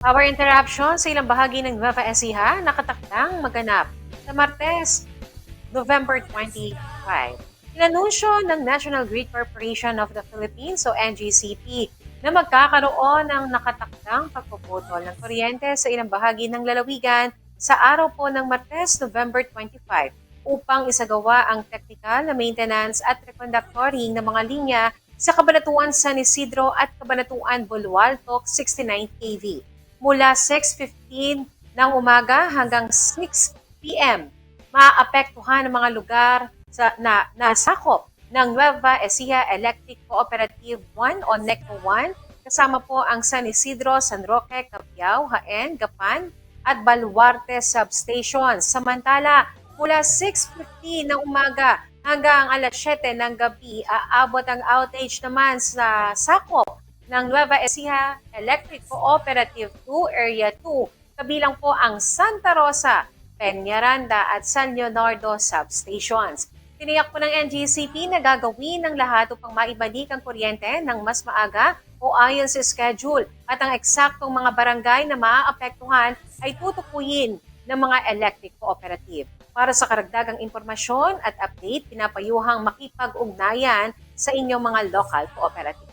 Power interruption sa ilang bahagi ng Nueva Ecija nakatakdang maganap sa Martes, November 25. Inanunsyo ng National Grid Corporation of the Philippines o NGCP na magkakaroon ng nakatakdang pagpuputol ng kuryente sa ilang bahagi ng lalawigan sa araw po ng Martes, November 25 upang isagawa ang technical na maintenance at reconductoring ng mga linya sa Kabanatuan San Isidro at Kabanatuan Bulwaltok 69 kV mula 6.15 ng umaga hanggang 6 p.m. Maapektuhan ang mga lugar sa, na nasakop ng Nueva Ecija Electric Cooperative 1 o NECO 1 kasama po ang San Isidro, San Roque, Capiao, Jaen, Gapan at Baluarte Substation. Samantala, mula 6.15 ng umaga hanggang alas 7 ng gabi, aabot ang outage naman sa sakop ng Nueva Ecija Electric Cooperative 2 Area 2, kabilang po ang Santa Rosa, Peñaranda at San Leonardo substations. Tiniyak po ng NGCP na gagawin ng lahat upang maibalik ang kuryente ng mas maaga o ayon sa schedule at ang eksaktong mga barangay na maaapektuhan ay tutukuyin ng mga electric cooperative. Para sa karagdagang impormasyon at update, pinapayuhang makipag-ugnayan sa inyong mga local cooperative.